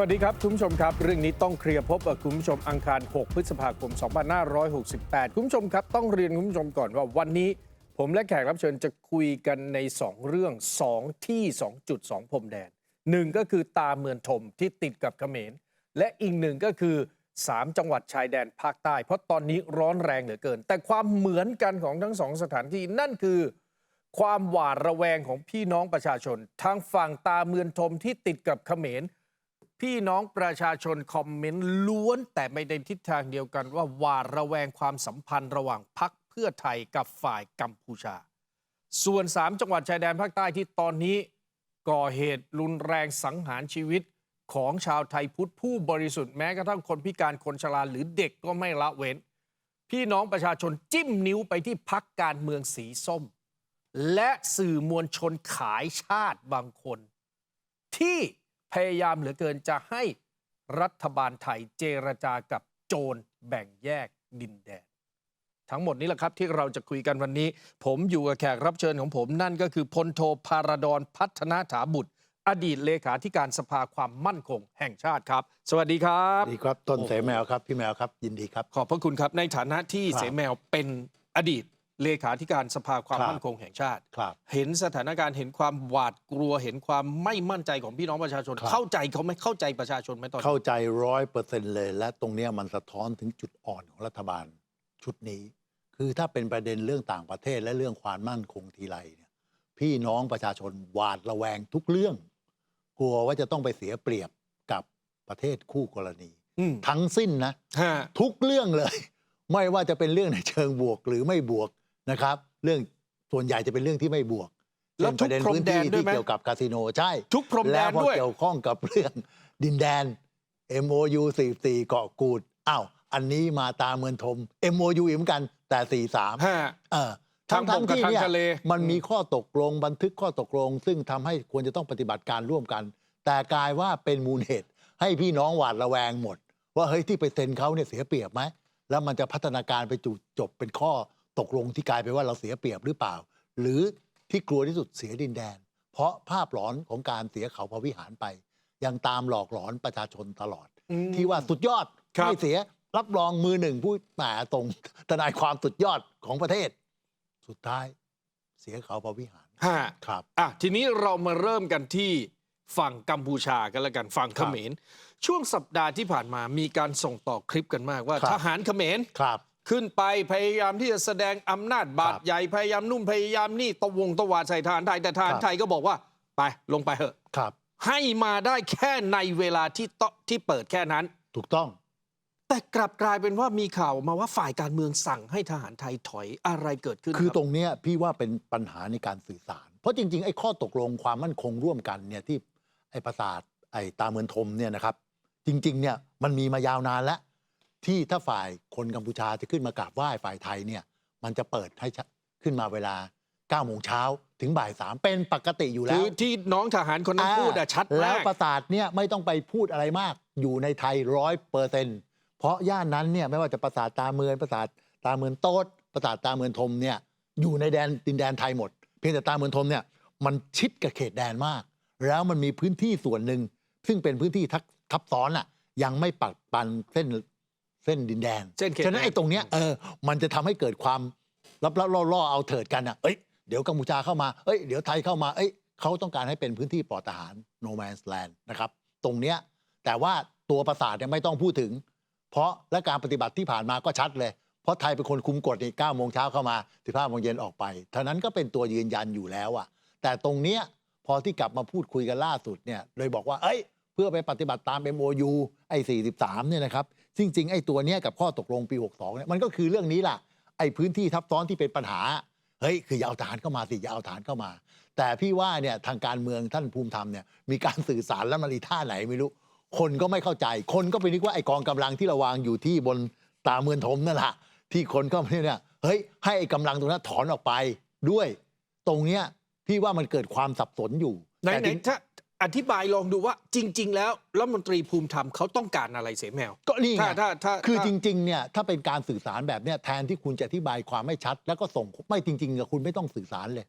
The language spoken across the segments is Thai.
วัสดีครับ คุณผู้ชมครับ เรื่องนี้ต้องเคลียร์พบกับคุณผู้ชมอังคาร 6 พฤษภาคม 2568 คุณผู้ชมครับ ต้องเรียนคุณผู้ชมก่อนว่าวันนี้ ผมและแขกรับเชิญจะคุยกันใน 2 เรื่อง 2 ที่ 2 จุด 2พรมแดนหนึ่งก็คือตาเมืองทมที่ติดกับเขมร และอีกหนึ่งก็คือ 3 จังหวัดชายแดนภาคใต้ เพราะตอนนี้ร้อนแรงเหลือเกิน แต่ความเหมือนกันของทั้งสองสถานที่นั่นคือความหวาดระแวงของพี่น้องประชาชนทางฝั่งตาเมืองทมที่ติดกับเขมร พี่น้องประชาชนคอมเมนต์ล้วนแต่ไม่ได้ทิศทางเดียวกันว่าหวาดระแวงความสัมพันธ์ระหว่างพักเพื่อไทยกับฝ่ายกัมพูชา ส่วน 3 จังหวัดชายแดนภาคใต้ที่ตอนนี้ ก่อเหตุรุนแรงสังหารชีวิตของชาวไทยพุทธผู้บริสุทธิ์แม้กระทั่งคนพิการคนชราหรือเด็กก็ไม่ละเว้น พี่น้องประชาชนจิ้มนิ้วไปที่พักการเมืองสีส้ม และสื่อมวลชนขายชาติบางคน ที่ พยายามเหลือเกินจะให้รัฐบาลไทยเจรจากับโจรแบ่งแยกดินแดน ทั้งหมดนี้แหละครับที่เราจะคุยกันวันนี้ ผมอยู่กับแขกรับเชิญของผมนั่นก็คือพลโทพาราดอนพัฒนาถาบุตร อดีตเลขาธิการสภาความมั่นคงแห่งชาติครับ สวัสดีครับ ดีครับต้นโอ้โหเสแมวครับ พี่แมวครับยินดีครับ ขอบพระคุณครับในฐานะที่ครับเสแมวเป็นอดีต เลขาธิการสภาความครับมั่นคงแห่งชาติ ครับ เห็นสถานการณ์เห็นความหวาดกลัว เห็นความไม่มั่นใจของพี่น้องประชาชน ครับ เข้าใจเขาไหมเข้าใจประชาชนไหมตอนนี้เข้าใจร้อยเปอร์เซ็นต์เลย และตรงเนี้ยมันสะท้อนถึงจุดอ่อนของรัฐบาลชุดนี้ คือถ้าเป็นประเด็นเรื่องต่างประเทศและเรื่องความมั่นคงทีไรเนี่ยพี่น้องประชาชนหวาดระแวงทุกเรื่อง กลัวว่าจะต้องไปเสียเปรียบกับประเทศคู่กรณี อืมทั้งสิ้นนะ ฮะทุกเรื่องเลย ไม่ว่าจะเป็นเรื่องในเชิงบวกหรือไม่บวก นะครับ เรื่องส่วนใหญ่จะเป็นเรื่องที่ไม่บวกแล้วเช่นประเด็นทุกพรมพื้นแดที่นด้วยที่ไหมเกี่ยวกับคาสิโนใช่ทุกพรมแดแล้วนพอด้วยเกี่ยวข้องกับเรื่องดินแดน MOU 44 เกาะกูดอ้าวอันนี้มาตามเมือนทม MOU อีกเหมือนกันแต่ 43ฮะเออทั้งบกกับที่ทั้งเนี่ยทะเลมันมีข้อตกลงบันทึกข้อตกลง ซึ่งทำให้ควรจะต้องปฏิบัติการร่วมกัน แต่กลายว่าเป็นมูลเหตุ ให้พี่น้องหวาดระแวงหมด ว่าเฮ้ยที่ไปเซ็นเขาเนี่ยเสียเปรียบไหมแล้วมันจะพัฒนาการไปจุจบเป็นข้อ ตกลงที่กลายไปนว่าเราเสียเปรียบหรือเปล่า หรือที่กลัวที่สุดเสียดินแดน เพราะภาพหลอนของการเสียเขาพระวิหารไป ยังตามหลอกหลอนประชาชนตลอด อืมที่ว่าสุดยอดครับ ไม่เสียรับรองมือหนึ่งผู้แหมตรงทนายความสุดยอดของประเทศ สุดท้ายเสียเขาพระวิหารฮะครับ อะทีนี้เรามาเริ่มกันที่ฝั่งกัมพูชากันแล้วกันฝั่งคเขรับมรช่วงสัปดาห์ที่ผ่านมามีการส่งต่อคลิปกันมากว่า ครับ ทหารเขมรครับ ขึ้นไปพยายามที่จะแสดงอำนาจบาดครับใหญ่พยายามนุ่มพยายามนี่ตะวงตะวาดใส่ทหารไทยแต่ทหารครับไทยก็บอกว่า ไปลงไปเถอะครับ ให้มาได้แค่ในเวลาที่ตที่เปิดแค่นั้น ถูกต้อง แต่กลับกลายเป็นว่ามีข่าวมาว่าฝ่ายการเมืองสั่งให้ทหารไทยถอยอะไรเกิดขึ้น คือรับตรงเนี้ยพี่ว่าเป็นปัญหาในการสื่อสาร เพราะจริงๆ ไอ้ข้อตกลงความมั่นคงร่วมกันเนี่ยที่ไอ้ประสาทไอ้ตาเมือนทมเนี่ยนะครับ จริงๆเนี่ยมันมีมายาวนานแล้ว ที่ถ้าฝ่ายคนกัมพูชาจะขึ้นมากราบไหว้ฝ่ายไทยเนี่ยมันจะเปิดให้ชะขึ้นมาเวลา9โมงเช้าถึงบ่ายสามเป็นปกติอยู่แล้คืวอที่น้องทหารคนนั้นพูดอะชัดแล้มาวกประสาทเนี่ยไม่ต้องไปพูดอะไรมาก อยู่ในไทยร้อยเปอร์เซ็นต์เพราะย่านนั้นเนี่ยไม่ว่าจะประสาทตาเมือนประสาทตาเมือนโต๊ดประสาทตาเมือนทมเนี่ยอยู่ในแดนดินแดนไทยหมด เพียงแต่ตาเมือนทมเนี่ยมันชิดกับเขตแดนมาก แล้วมันมีพื้นที่ส่วนหนึ่ง ซึ่งเป็นพื้นที่ทับทับซ้อนอะยังไม่ปักปันเส้น เส้นดินแดนเส้นเขตฉะนั้นแดน ไอ้ตรงเนี้ยเออมันจะทำให้เกิดความรับรับล่อล่อเอาเถิดกันอะเอ้ยเดี๋ยวกัมพูชาเข้ามาเอ้ยเดี๋ยวไทยเข้ามาเอ้ยเขาต้องการให้เป็นพื้นที่ปลอดทหาร no man's land นะครับตรงเนี้ยแต่ว่าตัวประสาทเนี่ยไม่ต้องพูดถึง เพราะและการปฏิบัติที่ผ่านมาก็ชัดเลย เพราะไทยเป็นคนคุมกฎนี่9โมงเช้าเข้ามา15โมงเย็นออกไปเท่านั้นก็เป็นตัวยืนยันอยู่แล้วอะแต่ตรงเนี้ยพอที่กลับมาพูดคุยกันล่าสุดเนี่ยเลยบอกว่า เอ้ย เพื่อไปปฏิบัติตาม MOU ไอ้43เนี่ยนะครับ จริงๆไอ้ตัวเนี้ยกับข้อตกลงปี 62เนี่ยมันก็คือเรื่องนี้ล่ะไอ้พื้นที่ทับซ้อนที่เป็นปัญหาเฮ้ยคืออย่าเอาทหารเข้ามาสิอย่าเอาทหารเข้ามา แต่พี่ว่าเนี่ยทางการเมืองท่านภูมิธรรมเนี่ยมีการสื่อสารแล้วมันอีท่าไหนไม่รู้ คนก็ไม่เข้าใจ คนก็ไปนึกว่าไอ้กองกำลังที่เราวางอยู่ที่บนตาเมืองทมนั่นแหละที่คนก็เนี่ยเฮ้ยให้ไอ้กำลังตรงนั้นถอนออกไปด้วย ตรงเนี้ยพี่ว่ามันเกิดความสับสนอยู่ไหนแต่ไหนถ้า อธิบายลองดูว่าจริง ๆ แล้วรัฐมนตรีภูมิธรรมเขาต้องการอะไรเสแมว ก็นี่ไงถ้าถ้าถ้าคือถ้า จริงๆเนี่ยถ้าเป็นการสื่อสารแบบเนี้ยแทนที่คุณจะอธิบายความไม่ชัด แล้วก็ส่งไม่จริงๆกับคุณไม่ต้องสื่อสารเลย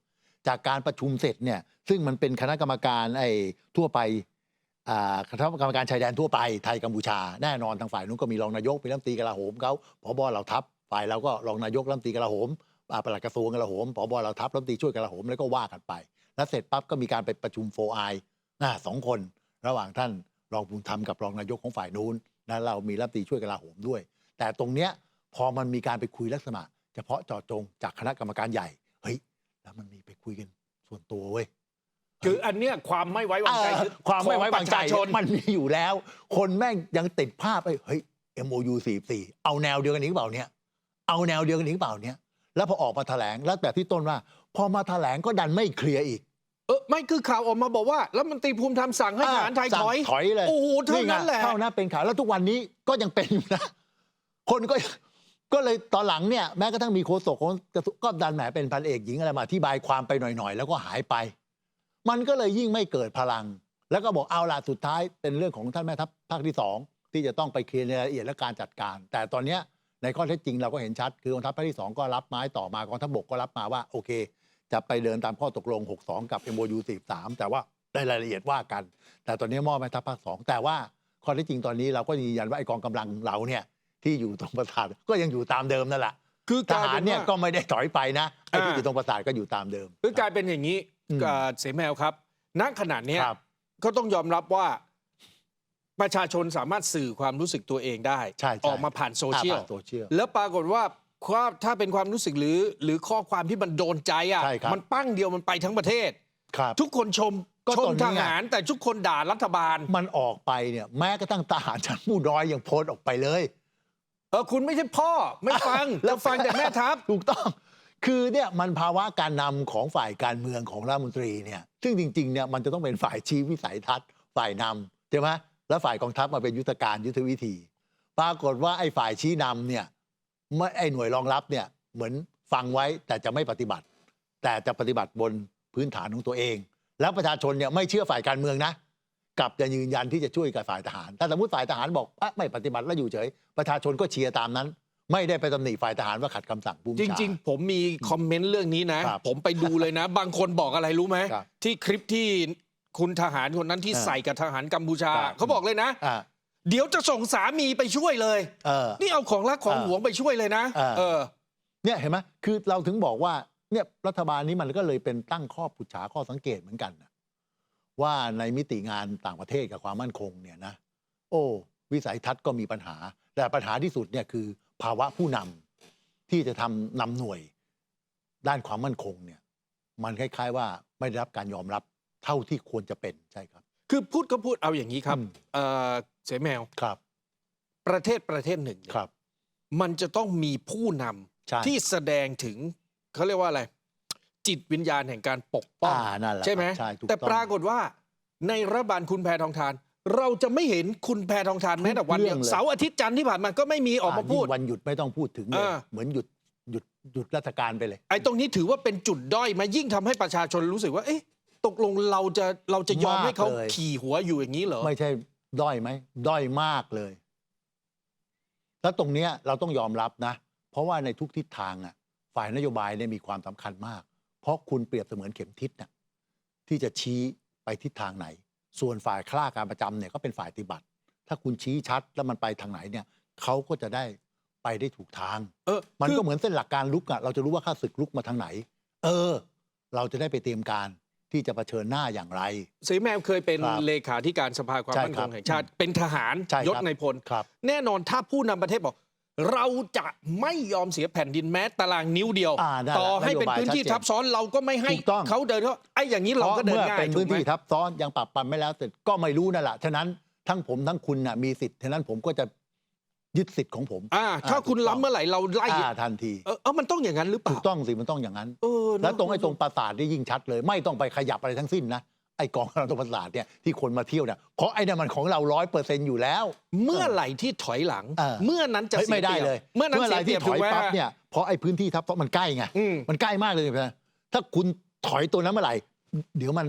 จากการประชุมเสร็จเนี่ยซึ่งมันเป็นคณะกรรมการไอ้ทั่วไปอ่าคณะกรรมการชายแดนทั่วไปไทยกัมพูชาแน่นอนทางฝ่ายนู้นก็มีรองนายกมีรัฐมนตรีกลาโหมเขาผบเหล่าทัพฝ่ายเราก็รองนายกรัฐมนตรีกลาโหมอ่าปลัดกระทรวงกลาโหมผบเหล่าทัพรัฐมนตรีช่วยกลาโหมแล้วก็ว่ากันไป แล้วเสร็จปั๊บก็มีการไปประชุมโฟไอ นะสองคน ระหว่างท่านรองภูมิธรรมกับรองนายกของฝ่ายนู้นนะเรามีรัฐมนตรีช่วยกลาโหมด้วย แต่ตรงเนี้ยพอมันมีการไปคุยลักษณะ เฉพาะเจาะจงจากคณะกรรมการใหญ่ เฮ้ย แล้วมันมีไปคุยกันส่วนตัวเว้ยคืออันเนี้ยความไม่ไว้วางใจเออคือความไม่ไว้วางใจของประชาชน มันมีอยู่แล้ว คนแม่งยังติดภาพไปเฮ้ย MOU 44เอาแนวเดียวกันอีกเปล่าเนี่ย เอาแนวเดียวกันอีกเปล่าเนี่ย แล้วพอออกมาแถลงแล้วแบบที่ต้นว่า พอมาแถลงก็ดันไม่เคลียร์อีก เออไม่คือข่าวออกมาบอกว่าแล้วมันตรีภูมิธรรมสั่งให้ทหารไทยสั่ถงอยถอยเลยโอ้โหเท่านั้นไงแหละเท่านั้นเป็นข่าวแล้วทุกวันนี้ก็ยังเป็นอยู่นะ คนก็ก็เลยตอนหลังเนี่ยแม้กระทั่งมีโฆษกของกระทรวงก็ดันแหมเป็นพันเอกหญิงอะไรมาอธิบายความไปหน่อยๆ แล้วก็หายไป มันก็เลยยิ่งไม่เกิดพลัง แล้วก็บอกเอาล่ะสุดท้ายเป็นเรื่องของท่านแม่ทัพภาคที่สองที่จะต้องไปเคลียร์ในรายละเอียดและการจัดการ แต่ตอนเนี้ยในข้อเท็จจริงเราก็เห็นชัดคือกองทัพภาคที่สองก็รับไม้ต่อมากองทัพบกก็รับมาว่าโอเค จะไปเดินตามข้อตกลง 62 กับ MOU 43 แต่ว่าในรายละเอียดว่ากัน แต่ตอนนี้มอบแม่ทัพภาคสองแต่ว่าข้อเท็จจริงตอนนี้เราก็ยืนยันว่าไอ้กองกำลังเราเนี่ยที่อยู่ตรงปราสาทก็ยังอยู่ตามเดิมนั่นแหละคือกทลายหารเป็นเนี่ยว่าก็ไม่ได้ถอยไปนะไอ้ที่อ่าอยู่ตรงปราสาทก็อยู่ตามเดิม คือกลายเป็นอย่างนี้อืมเอ่อเสแมวครับณขณะเนี้ยครับก็ต้องยอมรับว่าประชาชนสามารถสื่อความรู้สึกตัวเองได้ใช่ใช่ออกมาผ่านโซเชียลอ่าผ่านโซเชียลแล้วปรากฏว่า ความถ้าเป็นความรู้สึกหรือ หรือข้อความที่มันโดนใจอะใช่ครับมันปั้งเดียวมันไปทั้งประเทศ ครับทุกคนชมก็ชตมอนนี้ทไง หาร แต่ทุกคนด่ารัฐบาล มันออกไปเนี่ย แม้กระทั่งทหารชั้นผู้น้อยยังโพสต์ออกไปเลย เออคุณไม่ใช่พ่อไม่ฟังแล้วฟังแต่แม่ทัพ ถูกต้อง คือเนี่ยมันภาวะการนำของฝ่ายการเมืองของรัฐมนตรีเนี่ย ซึ่งจริงๆเนี่ยมันจะต้องเป็นฝ่ายชี้วิสัยทัศน์ ฝ่ายนำใช่ไหมแล้วฝ่ายกองทัพมาเป็นยุทธการยุทธวิธี ปรากฏว่าไอ้ฝ่ายชี้นำเนี่ย ไม่ไอ้หน่วยรองรับเนี่ยเหมือนฟังไว้แต่จะไม่ปฏิบัติ แต่จะปฏิบัติบนพื้นฐานของตัวเอง แล้วประชาชนเนี่ยไม่เชื่อฝ่ายการเมืองนะกลับจะยืนยันที่จะช่วยกับฝ่ายทหาร ถ้าสมมติฝ่ายทหารบอกอะไม่ปฏิบัติแล้วอยู่เฉย ประชาชนก็เชียร์ตามนั้น ไม่ได้ไปตำหนิฝ่ายทหารว่าขัดคำสั่งผู้บัญจชา ริง ๆ ผมมีคอมเมนต์เรื่องนี้นะ ครับผมไปดูเลยนะ บางคนบอกอะไรรู้ไหม ครับที่คลิปที่คุณทหารคนนั้นที่เออใส่กับทหารกัมพูชา ครับ เขาบอกเลยนะ อ่า เดี๋ยวจะส่งสามีไปช่วยเลย เออ นี่เอาของรักของเออหวงไปช่วยเลยนะ เออ เออ เนี่ยเห็นไหมคือเราถึงบอกว่าเนี่ยรัฐบาลนี้มันก็เลยเป็นตั้งข้อปุจฉาข้อสังเกตเหมือนกันนะว่าในมิติงานต่างประเทศกับความมั่นคงเนี่ยนะ โอ้ วิสัยทัศน์ก็มีปัญหา แต่ปัญหาที่สุดเนี่ยคือ ภาวะผู้นำที่จะทำนำหน่วยด้านความมั่นคงเนี่ย มันคล้าย ๆ ว่าไม่ได้รับการยอมรับเท่าที่ควรจะเป็นใช่ครับ คือพูดก็พูดเอาอย่างนี้ครับอืมเออเสแมว ครับ ประเทศประเทศหนึ่งเนี่ยครับ มันจะต้องมีผู้นำใช่ที่แสดงถึงเขาเรียกว่าอะไร จิตวิญญาณแห่งการปกป้อง อ่านั่นแหละใช่ไหมใช่ถูกแต่ต้องปรากฏว่า ในรัฐบาลคุณแพทองทาน เราจะไม่เห็นคุณแพทองทานแม้แต่วันเดียวเรื่องเลย เสาร์อาทิตย์จันทร์ที่ผ่านมาก็ไม่มีออกมาพูด ยิ่งวันหยุดไม่ต้องพูดถึงเลย เออ เหมือนหยุดหยุดหยุดราชการไปเลย ไอ้ตรงนี้ถือว่าเป็นจุดด้อยไหมายิ่งทำให้ประชาชนรู้สึกว่า เอ๊ะ ตกลงเราจะเราจะยอมมากให้เขาเลย ขี่หัวอยู่อย่างนี้เหรอ ไม่ใช่ด้อยไหมด้อยมากเลย แล้วตรงเนี้ยเราต้องยอมรับนะ เพราะว่าในทุกทิศทางอะ ฝ่ายนโยบายเนี่ยมีความสำคัญมาก เพราะคุณเปรียบเสมือนเข็มทิศน่ะที่จะชี้ไปทิศทางไหน ส่วนฝ่ายข้าราชการประจำเนี่ยก็เป็นฝ่ายปฏิบัติ ถ้าคุณชี้ชัดแล้วมันไปทางไหนเนี่ยเขาก็จะได้ไปได้ถูกทาง เออมันคือ ก็เหมือนเส้นหลักการลุกอะเราจะรู้ว่าข้าศึกลุกมาทางไหน เออ เราจะได้ไปเตรียมการ ที่จะเผชิญหน้าอย่างไร สีแมวเคยเป็นครับเลขาธิการสภาความใช่มั่นคครับงแห่งชาติ เป็นทหารใช่ครับ ยศในพล ครับ แน่นอนถ้าผู้นำประเทศบอก เราจะไม่ยอมเสียแผ่นดินแม้ตารางนิ้วเดียว อ่านั่นแหละต่อให้เป็นนโยบายพื้นที่ชัดเจนทับซ้อนเราก็ไม่ให้ถูกต้อง เขาเดินเขาไอ้อย่างนี้เพเราราะก็เดินเมื่อง่ายเป็นถูพื้กนไหม ที่ทับซ้อนยังปรับปรำไม่แล้วเสร็จก็ไม่รู้นั่นแหละฉะนั้นทั้งผมทั้งคุณน่ะมีสิทธิ์ฉะนั้นผมก็จะยึดสิทธิ์ของผม อ่า ถ้าคุณถูกต้อง ล้ำเมื่อไหร่เราไล่อ่าทันที เออเออมันต้องอย่างนั้นหรือเปถูล่ากต้องสิมันต้องอย่างนั้น เออเน อะแล้วตรงไอ้ตรงปราสาทนี่ยิ่งชัดเลย ไม่ต้องไปขยับอะไรทั้งสิ้นนะไอ้กองกำลังตรงปราสาทเนี่ยที่คนมาเที่ยวเนี่ยเพราะไอ้นั่นมันของเราร้อยเปอร์เซ็นต์อยู่แล้ว เมื่อไหร่ที่ถอยหลัง เออ เมื่อนั้นจะเฮ้ยเสียไม่ได้ปรีบเลยเมื่อนั้นไหเสีร่ยเปรีที่ยบถถูอกยไหมปั๊บเนี่ยเพราะไอ้พื้นที่ทับซ้อนมันใกล้ไง อืม มันใกล้มากเลยนะถ้าคุณถอยตัวนั้นเมื่อไหร่ เดี๋ยวมัน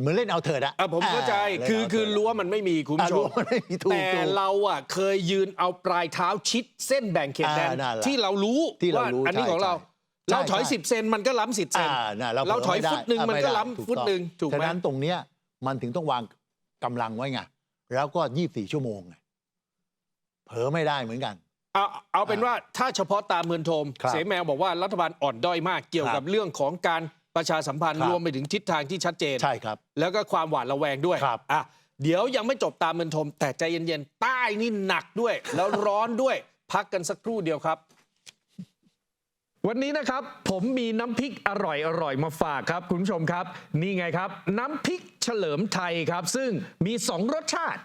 เหมือนเล่นเอาเถิดอะอะผมเข้าใจล่นคือเาคือเถิดรั้วมันไม่มีคุณอะผู้ชรั้วมมันไม่มีถูกแต่ถูก เราอะเคยยืนเอาปลายเท้าชิดเส้นแบ่งเขตแดนอ่านั่นแหละที่เรารู้ที่เราว่ารู้อันนี้ใช่ของเรา ใช่ เราถอยใช่สิบเซนมันก็ล้ำสิบเซนอ่าน่ะเราถอยเผลฟุตหนึ่งไได้มันก็อะไได้ล้ำถูฟุตต้องหนึ่งถูกไหมฉะนั้นตรงเนี้ยมันถึงต้องวางกำลังไว้ไงแล้วก็ 24 ชั่วโมงไงเผลอไม่ได้เหมือนกัน เอาเอาเป็นว่าถ้าเฉพาะตามเมือนโทม ครับเสแมวบอกว่ารัฐบาลอ่อนด้อยมากเกี่ยวครับกับเรื่องของการประชาสัมพันธ์ครับ รวมไปถึงทิศทางที่ชัดเจน ใช่ครับ แล้วก็ความหวาดระแวงด้วยครับ อะเดี๋ยวยังไม่จบตามเมือนโทม แต่ใจเย็นๆใต้นี่หนักด้วย แล้วร้อนด้วย พักกันสักครู่เดียวครับ วันนี้นะครับผมมีน้ำพริกอร่อยอร่อยมาฝากครับ คุณผู้ชมครับ นี่ไงครับ น้ำพริกเฉลิมไทยครับ ซึ่งมีสองรสชาติ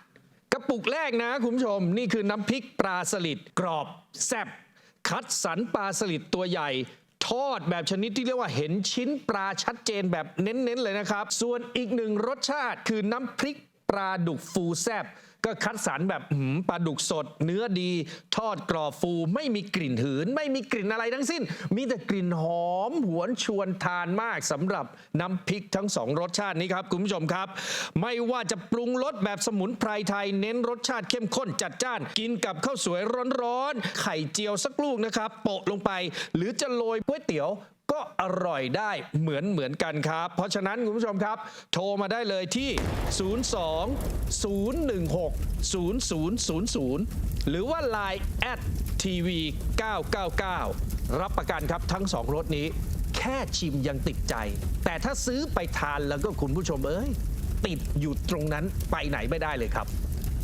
กระปุกแรกนะ คุณผู้ชม นี่คือน้ำพริกปลาสลิดกรอบ แซ่บคัดสรรปลาสลิดตัวใหญ่ ทอดแบบชนิดที่เรียกว่าเห็นชิ้นปลาชัดเจนแบบเน้นๆเลยนะครับ ส่วนอีกหนึ่งรสชาติคือน้ำพริกปลาดุกฟูแซบ ก็คัดสรรแบบหืมปลาดุกสด เนื้อดี ทอดกรอบฟู ไม่มีกลิ่นหืน ไม่มีกลิ่นอะไรทั้งสิ้น มีแต่กลิ่นหอม หวนชวนทานมากสำหรับน้ำพริกทั้งสองรสชาตินี้ครับ คุณผู้ชมครับ ไม่ว่าจะปรุงรสแบบสมุนไพรไทย เน้นรสชาติเข้มข้นจัดจ้าน กินกับข้าวสวยร้อนๆไข่เจียวสักลูกนะครับโปะลงไป หรือจะโรยก๋วยเตี๋ยว ก็อร่อยได้เหมือนเหมือนกันครับ เพราะฉะนั้นคุณผู้ชมครับ โทรมาได้เลยที่ 02 016 0000 หรือว่า Line แอดทีวี999 รับประกันครับทั้งสองรสนี้ แค่ชิมยังติดใจ แต่ถ้าซื้อไปทานแล้วก็คุณผู้ชมเอ้ย ติดอยู่ตรงนั้นไปไหนไม่ได้เลยครับ